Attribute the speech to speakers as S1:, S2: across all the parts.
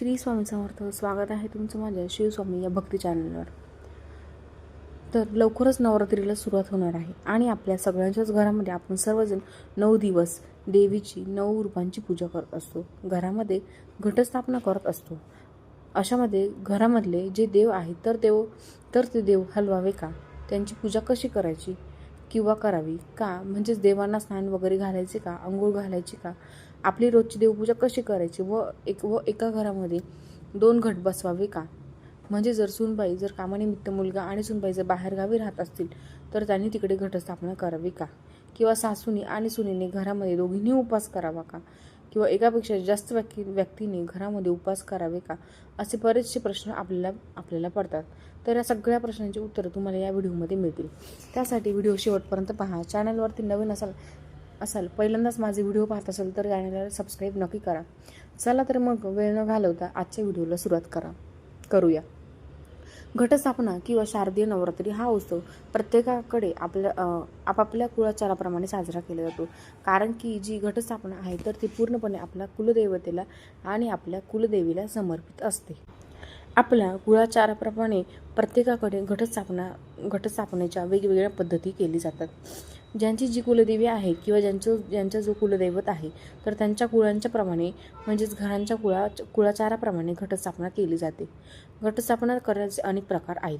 S1: श्री स्वामी समर्थ. स्वागत आहे तुमचं माझ्या शिवस्वामी या भक्ती चॅनलवर तर लवकरच नवरात्रीला सुरुवात होणार आहे आणि आपल्या सगळ्यांच्याच घरामध्ये आपण सर्वजण नऊ दिवस देवीची नऊ रूपांची पूजा करत असतो. घरामध्ये घटस्थापना करत असतो. अशामध्ये घरामधले जे देव आहेत तर देव तर ते देव हलवावे का? त्यांची पूजा कशी करायची? किंवा करावी? का? म्हणजेच देवांना स्नान वगैरे घालायचे का? आंघोळ घालायची का? आपली रोजची देवपूजा कशी करायची? व एक व एका घरामध्ये दोन घट बसवावे का? म्हणजे जर सुनबाई जर कामानिमित्त मुलगा आणि सुनबाई जर बाहेरगावी राहत असतील तर त्यांनी तिकडे घटस्थापना करावी का? किंवा सासूनी आणि सुनेने घरामध्ये दोघींनी उपवास करावा का? किंवा एकापेक्षा जास्त व्यक्ती व्यक्तीने घरामध्ये उपवास करावे का? असे बरेचसे प्रश्न आपल्याला आपल्याला पडतात. तर या सगळ्या प्रश्नांची उत्तरं तुम्हाला या व्हिडिओमध्ये मिळतील. त्यासाठी व्हिडिओ शेवटपर्यंत पहा. चॅनलवरती नवीन असाल असाल पहिल्यांदाच माझे व्हिडिओ पाहत असाल तर चॅनलला सबस्क्राईब नक्की करा. चला तर मग वेळ न घालवता आजच्या व्हिडिओला सुरुवात करा करूया. घटस्थापना किंवा शारदीय नवरात्री हा उत्सव प्रत्येकाकडे आपल्या आपापल्या कुळाचाराप्रमाणे साजरा केला जातो. कारण की जी घटस्थापना आहे तर ती पूर्णपणे आपल्या कुलदैवतेला आणि आपल्या कुलदेवीला समर्पित असते. आपल्या कुळाचाराप्रमाणे प्रत्येकाकडे घटस्थापना घटस्थापनेच्या वेगवेगळ्या पद्धती केली जातात. ज्यांची जी कुलदेवी आहे किंवा ज्यांचं ज्यांचा जो कुलदैवत आहे तर त्यांच्या कुळांच्या प्रमाणे म्हणजेच घरांच्या कुळा कुळाचाराप्रमाणे घटस्थापना केली जाते. घटस्थापना करण्याचे अनेक प्रकार आहेत.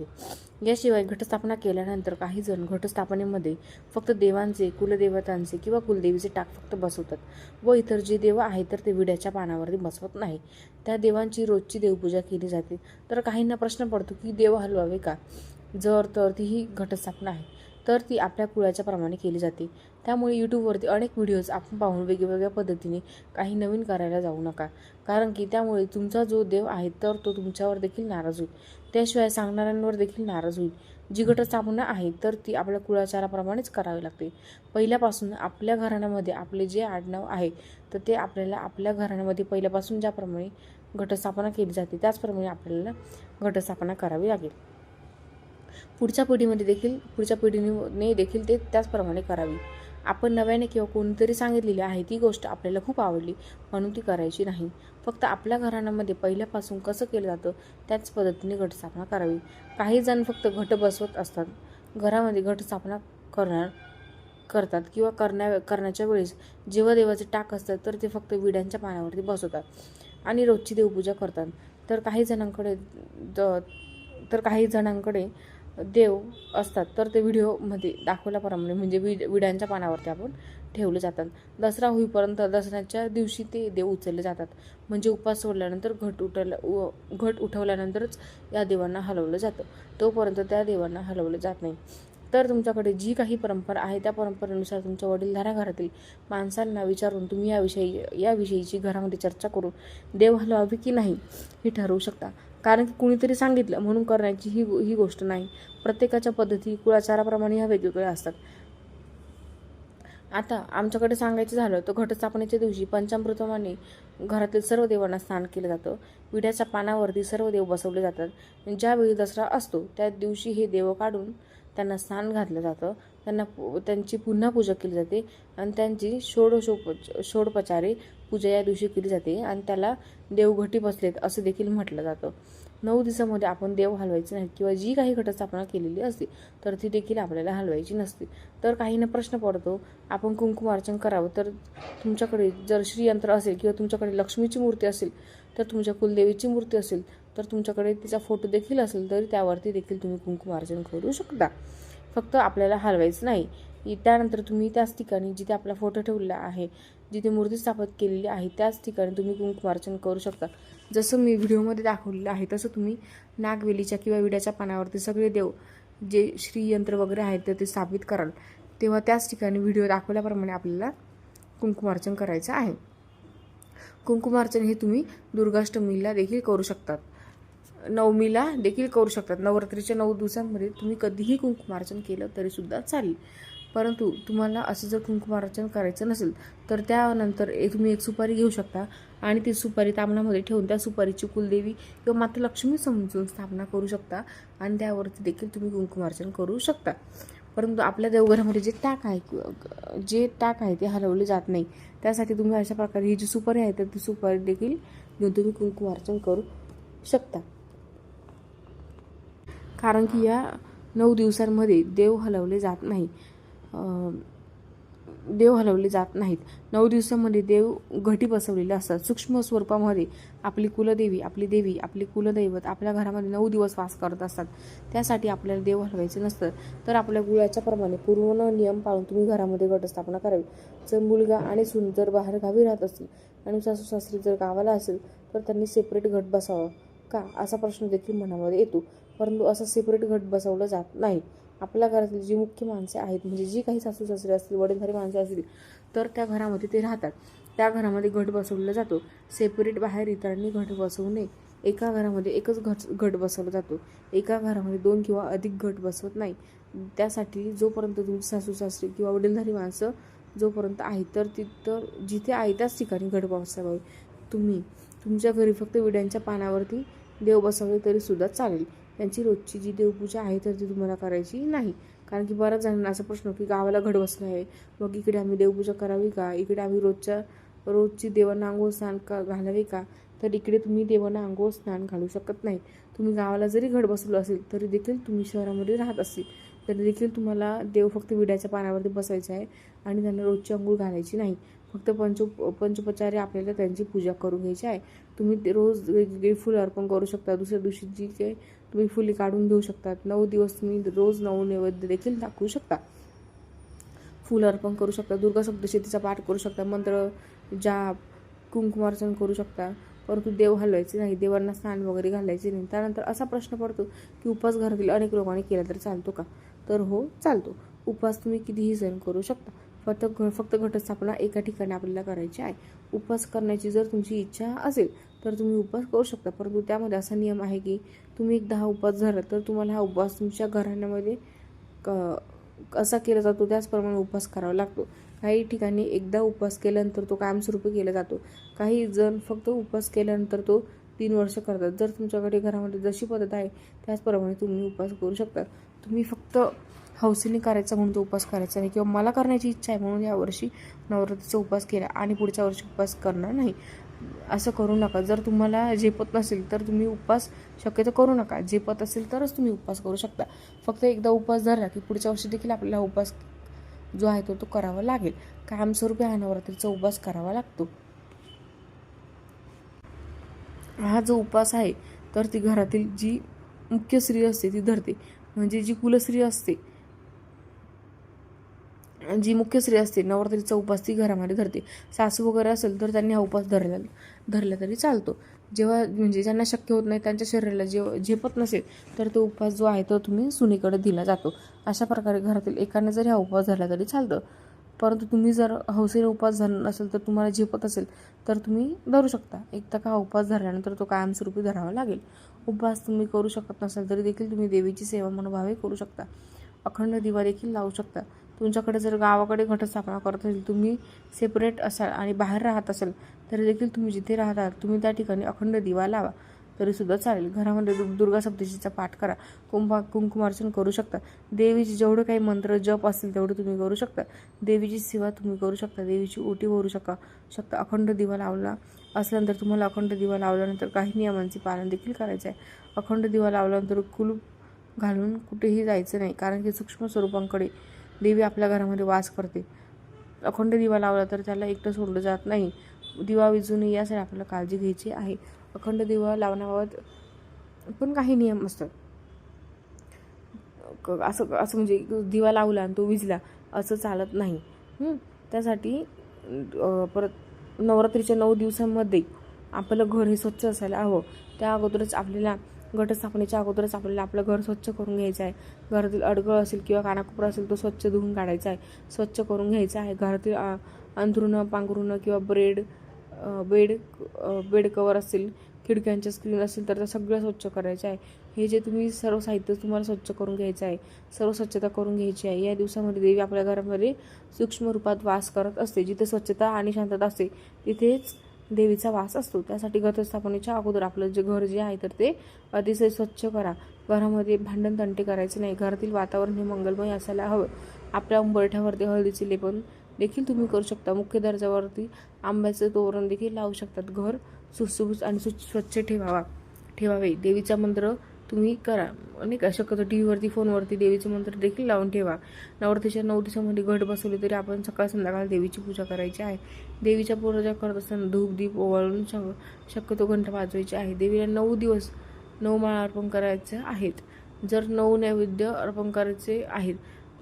S1: याशिवाय घटस्थापना केल्यानंतर काही जण घटस्थापनेमध्ये फक्त देवांचे कुलदेवतांचे किंवा कुलदेवीचे टाक फक्त बसवतात व इतर जे देव आहेत तर ते विड्याच्या पानावरती बसवत नाही. त्या देवांची रोजची देवपूजा केली जाते. तर काहींना प्रश्न पडतो की देव हलवावे का? जर तर ती ही घटस्थापना आहे. तर ती आपल्या कुळाच्या प्रमाणे केली जाते. त्यामुळे यूट्यूबवरती अनेक व्हिडिओज आपण पाहून वेगवेगळ्या पद्धतीने काही नवीन करायला जाऊ नका. कारण की त्यामुळे तुमचा जो देव आहे तर तो तुमच्यावर देखील नाराज होईल. त्याशिवाय सांगणाऱ्यांवर देखील नाराज होईल. जी घटस्थापना आहे तर ती आपल्या कुळाचाराप्रमाणेच करावी लागते. पहिल्यापासून आपल्या घराण्यामध्ये आपले जे आडनाव आहे तर ते आपल्याला आपल्या घराण्यामध्ये पहिल्यापासून ज्याप्रमाणे घटस्थापना केली जाते त्याचप्रमाणे आपल्याला घटस्थापना करावी लागेल. पुढच्या पिढीमध्ये देखील पुढच्या पिढीने देखील ते त्याचप्रमाणे करावी. आपण नव्याने किंवा कोणीतरी सांगितलेली आहे ती गोष्ट आपल्याला खूप आवडली म्हणून ती करायची नाही. फक्त आपल्या घराण्यामध्ये पहिल्यापासून कसं केलं जातं त्याच पद्धतीने घटस्थापना करावी. काही जण फक्त घट बसवत असतात. घरामध्ये घटस्थापना करणार करतात किंवा करण्या करण्याच्या वेळेस जेव्हा देवाचे टाक असतात तर ते फक्त विड्यांच्या पानावरती बसवतात आणि रोजची देवपूजा करतात. तर काही जणांकडे तर काही जणांकडे देव असतात तर ते व्हिडिओमध्ये दाखवल्याप्रमाणे म्हणजे विड विड्यांच्या पानावरती आपण ठेवले जातात. दसरा होईपर्यंत दसऱ्याच्या दिवशी ते देव उचलले जातात. म्हणजे उपवास सोडल्यानंतर घट उठवल्या व घट उठवल्यानंतरच या देवांना हलवलं जातं. तोपर्यंत त्या देवांना हलवलं जात नाही. तर तुमच्याकडे जी काही परंपरा आहे त्या परंपरेनुसार तुमच्या वडीलधाऱ्या घरातील माणसांना विचारून तुम्ही याविषयी याविषयीची घरामध्ये चर्चा करून देव हलवावी की नाही हे ठरवू शकता. कारण की कुणीतरी सांगितलं म्हणून करण्याची ही ही गोष्ट नाही. प्रत्येकाच्या पद्धती कुळाचाराप्रमाणे ह्या वेगवेगळ्या असतात. आता आमच्याकडे सांगायचं झालं तर घटस्थापनेच्या दिवशी पंचामृतमाने घरातील सर्व देवांना स्नान केलं जातं. विड्याच्या पानावरती सर्व देव बसवले जातात. ज्यावेळी दसरा असतो त्या दिवशी हे देव काढून त्यांना स्नान घातलं जातं. त्यांना त्यांची पुन्हा पूजा केली जाते. आणि त्यांची षोडशोप षोडपचारी पूजा या दिवशी केली जाते. आणि त्याला देवघटी बसलेत असं देखील म्हटलं जातं. नऊ दिवसामध्ये आपण देव हलवायचे नाही किंवा जी काही घटस्थापना केलेली असते तर ती देखील आपल्याला हलवायची नसते. तर काहींना प्रश्न पडतो आपण कुंकुमार्चन करावं. तर तुमच्याकडे जर श्रीयंत्र असेल किंवा तुमच्याकडे लक्ष्मीची मूर्ती असेल तर तुमच्या कुलदेवीची मूर्ती असेल तर तुमच्याकडे तिचा फोटो देखील असेल तरी त्यावरती देखील तुम्ही कुंकुमार्चन करू शकता. फक्त आपल्याला हलवायचं नाही. त्यानंतर तुम्ही त्याच ठिकाणी जिथे आपला फोटो ठेवलेला आहे जिथे मूर्ती स्थापित केलेली आहे त्याच ठिकाणी तुम्ही कुंकुमार्चन करू शकता. जसं मी व्हिडिओमध्ये दाखवलेलं आहे तसं तुम्ही नागवेलीच्या किंवा विड्याच्या पानावरती सगळे देव जे श्रीयंत्र वगैरे आहेत तर ते स्थापित कराल. तेव्हा त्याच ठिकाणी व्हिडिओ दाखवल्याप्रमाणे आपल्याला कुंकुमार्चन करायचं आहे. कुंकुमार्चन हे तुम्ही दुर्गाष्टमीला देखील करू शकतात. नवमीला देखील करू शकतात. नवरात्रीच्या नऊ दिवसांमध्ये तुम्ही कधीही कुंकुमार्चन केलं तरीसुद्धा चालेल. परंतु तुम्हाला असं जर कुंकुमार्चन करायचं नसेल तर त्यानंतर एक तुम्ही एक सुपारी घेऊ शकता आणि ती सुपारी तामणामध्ये ठेवून त्या सुपारीची कुलदेवी किंवा माता लक्ष्मी समजून स्थापना करू शकता आणि त्यावरती देखील तुम्ही कुंकुमार्चन करू शकता. परंतु आपल्या देवघरामध्ये जे टाक आहे किंवा जे टाक आहे ते हलवले जात नाही. त्यासाठी तुम्ही अशा प्रकारे ही जी सुपारी आहे तर ती सुपारी देखील घेऊन तुम्ही कुंकुमार्चन करू शकता. कारण की या नऊ दिवसांमध्ये देव हलवले जात नाही. देव हलवले जात नाहीत. नऊ दिवसामध्ये देव घटी बसवलेले असतात. सूक्ष्म स्वरूपामध्ये आपली कुलदेवी आपली देवी आपली कुलदैवत आपल्या घरामध्ये नऊ दिवस वास करत असतात. त्यासाठी आपल्याला देव हलवायचे नसतं. तर आपल्या गुळाच्या प्रमाणे पूर्ण नियम पाळून तुम्ही घरामध्ये घटस्थापना करावी. जर मुलगा आणि सून जर बाहेर गावी राहत असतील आणि सासू सासरी जर गावाला असेल तर त्यांनी सेपरेट घट बसावा का? असा प्रश्न देखील मनामध्ये येतो. परंतु असं सेपरेट घट बसवलं जात नाही. आपल्या घरातील जी मुख्य माणसे आहेत म्हणजे जी काही सासू सासरे असतील वडीलधारी माणसे असतील तर त्या घरामध्ये ते राहतात. त्या घरामध्ये घट बसवला जातो. सेपरेट बाहेर इतरांनी घट बसवू नये एका घरामध्ये एकच घट घट बसवला जातो. एका घरामध्ये दोन किंवा अधिक घट बसवत नाही. त्यासाठी जोपर्यंत तुमची सासू सासरी किंवा वडीलधारी माणसं जोपर्यंत आहे तर तिथं जिथे आहे त्याच ठिकाणी घट बसावावी. तुम्ही तुमच्या घरी फक्त विड्यांच्या पानावरती देव बसवले तरी सुद्धा चालेल. त्यांची रोजची जी देवपूजा आहे तर ती तुम्हाला करायची नाही. कारण की बऱ्याच जणांना असा प्रश्न की गावाला घड बसला आहे. मग इकडे आम्ही देवपूजा करावी का? इकडे आम्ही रोजच्या रोजची देवांना आंघोळ स्नान का घालावे का? तर इकडे तुम्ही देवांना आंघोळ स्नान घालू शकत नाही. तुम्ही गावाला जरी घड बसवलं असेल तरी देखील तुम्ही शहरामध्ये राहत असेल तरी देखील तुम्हाला देव फक्त विड्याच्या पानावरती बसायचं आहे आणि त्यांना रोजची आंघोळ घालायची नाही. फक्त पंच पंचोपचारे आपल्याला त्यांची पूजा करून घ्यायची आहे. तुम्ही ते रोज वेगवेगळी फुलं अर्पण करू शकता. दुसऱ्या दिवशी जी काही तुम्ही फुले काढून घेऊ शकतात. नऊ दिवस तुम्ही रोज नऊ नैवेद्य देखील दाखवू शकता. फुलं अर्पण करू शकता. दुर्गा सप्तशतीचा पाठ करू शकता. मंत्र जाप कुंकुमार्चन करू शकता. परंतु देव हलवायचे नाही. देवांना स्नान वगैरे घालायचे नाही. त्यानंतर असा प्रश्न पडतो की उपवास घरातील अनेक लोकांनी केला तर चालतो का? तर हो चालतो. उपवास तुम्ही कितीही सण करू शकता. फक्त घ फक्त घटस्थापना एका ठिकाणी आपल्याला करायची आहे. उपवास करण्याची जर तुमची इच्छा असेल तर तुम्ही उपवास करू शकता. परंतु त्यामध्ये असा नियम आहे की तुम्ही एकदा हा उपवास झाला तर तुम्हाला हा उपवास तुमच्या घराण्यामध्ये क कसा केला जातो त्याचप्रमाणे उपवास करावा लागतो. काही ठिकाणी एकदा उपवास केल्यानंतर तो कायमस्वरूपी केला जातो. काही जण फक्त उपवास केल्यानंतर तो तीन वर्ष करतात. जर तुमच्याकडे घरामध्ये जशी पद्धत आहे त्याचप्रमाणे तुम्ही उपवास करू शकता. तुम्ही फक्त हौसेने करायचा म्हणून तो उपवास करायचा नाही किंवा मला करण्याची इच्छा आहे म्हणून यावर्षी नवरात्रीचा उपवास केला आणि पुढच्या वर्षी उपवास करणार नाही. असं करू नका. जर तुम्हाला झेपत नसेल तर तुम्ही उपवास शक्यतो करू नका. झेपत असेल तरच तुम्ही उपवास करू शकता. फक्त एकदा उपवास धरला की पुढच्या वर्षी देखील आपल्याला उपवास जो आहे तो तो करावा लागेल. कायमस्वरूपी हा नवरात्रीचा उपवास करावा लागतो. हा जो उपवास आहे तर ती घरातील जी मुख्य स्त्री असते ती धरते. म्हणजे जी कुलस्त्री असते जी मुख्य स्त्री असते नवरात्रीचा उपास ती घरामध्ये धरते. सासू वगैरे असेल तर त्यांनी हा उपास धरला धरला तरी चालतो. जेव्हा म्हणजे ज्यांना शक्य होत नाही त्यांच्या शरीराला जेव्हा झेपत नसेल तर तो उपवास जो आहे तो तुम्ही सुनीकडे दिला जातो. अशा प्रकारे घरातील एकाने जरी हा उपास धरला तरी चालतं. परंतु तुम्ही जर हौसेने उपवास धरला नसेल तर तुम्हाला झेपत असेल तर तुम्ही धरू शकता. एकदा का हा उपास धरल्यानंतर तो कायमस्वरूपी धरावा लागेल. उपवास तुम्ही करू शकत नसाल तरी देखील तुम्ही देवीची सेवा मनोभावे करू शकता. अखंड दिवा देखील लावू शकता. तुमच्याकडे जर गावाकडे घटस्थापना करत असेल तुम्ही सेपरेट असाल आणि बाहेर राहत असाल तरी देखील तुम्ही जिथे राहतात तुम्ही त्या ठिकाणी अखंड दिवा लावा. तरीसुद्धा चालेल. घरामध्ये दु दुर्गा सप्तशीचा पाठ करा. कुंभा कुंकुमार्चन करू शकता. देवीचे जेवढे काही मंत्र जप असतील तेवढे तुम्ही करू शकता. देवीची सेवा तुम्ही करू शकता. देवीची ओटी भरू शका शकता. अखंड दिवा लावला असल्यानंतर तुम्हाला अखंड दिवा लावल्यानंतर काही नियमांचे पालन देखील करायचं आहे. अखंड दिवा लावल्यानंतर कुलूप घालून कुठेही जायचं नाही कारण की सूक्ष्म स्वरूपांकडे देवी आपल्या घरामध्ये वास करते. अखंड दिवा लावला तर त्याला एकटं सोडलं जात नाही. दिवा विजू नये यासाठी आपल्याला काळजी घ्यायची आहे. अखंड दिवा लावण्याबाबत पण काही नियम असतात. क- असं असं म्हणजे दिवा लावला आणि तो विजला असं चालत नाही. त्यासाठी परत नवरात्रीच्या नऊ दिवसांमध्ये आपलं घर हे स्वच्छ असायला हवं. त्या अगोदरच आपल्याला घटस्थापनेच्या अगोदरच आपल्याला आपलं घर स्वच्छ करून घ्यायचं आहे. घरातील अडगळ असेल किंवा कानाकोपरा असेल तो स्वच्छ धुवून काढायचा आहे. स्वच्छ करून घ्यायचा आहे. घरातील अंथरुणं पांघरुणं किंवा ब्रेड बेड बेड कवर असतील खिडक्यांच्या स्क्रीन असेल तर त्या सगळं स्वच्छ करायचं आहे. हे जे तुम्ही सर्व साहित्य तुम्हाला स्वच्छ करून घ्यायचं आहे सर्व स्वच्छता करून घ्यायची आहे या दिवसामध्ये देवी आपल्या घरामध्ये सूक्ष्म रूपात वास करत असते. जिथे स्वच्छता आणि शांतता असते तिथेच देवीचा वास असतो. त्यासाठी घटस्थापनेच्या अगोदर आपलं जे घर जे आहे तर ते अतिशय स्वच्छ करा. घरामध्ये भांडण तंटे करायचे नाही. घरातील वातावरण हे मंगलमय असायला हवं. आपल्या उंबरठ्यावरती हळदीचे लेपन देखील तुम्ही करू शकता. मुख्य दर्जावरती आंब्याचं तोरण देखील लावू शकतात. घर सुसुस आणि सु स्वच्छ ठेवावा ठेवावे. देवीचा मंत्र तुम्ही करा. नाही का शक्यतो टी व्हीवरती फोनवरती देवीचे मंत्र देखील लावून ठेवा. नवरात्रीच्या नऊ दिवसामध्ये घट बसवले तरी आपण सकाळ संध्याकाळ देवीची पूजा करायची आहे. देवीच्या पूजा करत असताना धूप दीप ओवाळून शक शक्यतो घंट वाजवायची आहे. देवीला नऊ दिवस नऊ माळा अर्पण करायचे आहेत. जर नऊ नैवेद्य अर्पण करायचे आहेत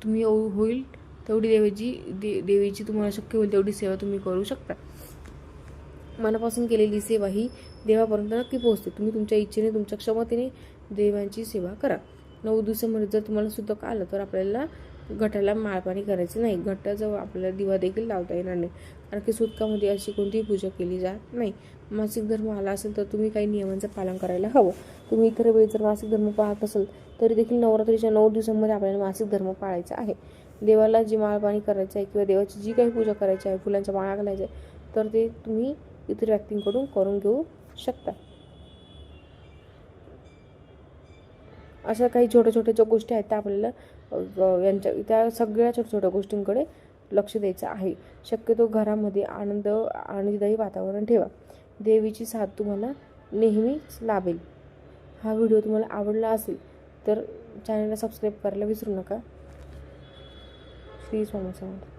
S1: तुम्ही हो-, होईल तेवढी देवीची दे देवीची तुम्हाला शक्य होईल तेवढी सेवा तुम्ही करू शकता. मनापासून केलेली सेवा ही देवापर्यंत नक्की पोहोचते. तुम्ही तुमच्या इच्छेने तुमच्या क्षमतेने देवांची सेवा करा. नऊ दिवसामध्ये जर तुम्हाला सुद्धा आलं तर आपल्याला घटाला माळपाणी करायचं नाही. घटाजवळ आपल्याला दिवा देखील लावता येणार नाही. कारण की सुतकामध्ये अशी कोणतीही पूजा केली जात नाही. मासिक धर्म आला असेल तर तुम्ही काही नियमांचं पालन करायला हवं. तुम्ही इतर वेळी जर मासिक धर्म पाळत असाल तरी देखील नवरात्रीच्या नऊ दिवसांमध्ये आपल्याला मासिक धर्म पाळायचा आहे. देवाला जी माळपाणी करायचं आहे किंवा देवाची जी काही पूजा करायची आहे फुलांच्या माळा घालायच्या आहे तर ते तुम्ही इतर व्यक्तींकडून करून घेऊ शकता. अशा काही छोट्या छोट्या ज्या गोष्टी आहेत त्या आपल्याला यांच्या त्या सगळ्या छोट्या छोट्या गोष्टींकडे लक्ष द्यायचं आहे. शक्यतो घरामध्ये आनंद आनंददायी वातावरण ठेवा. देवीची साथ तुम्हाला नेहमीच लाभेल. हा व्हिडिओ तुम्हाला आवडला असेल तर चॅनलला सबस्क्राईब करायला विसरू नका. श्री स्वामी समर्थ.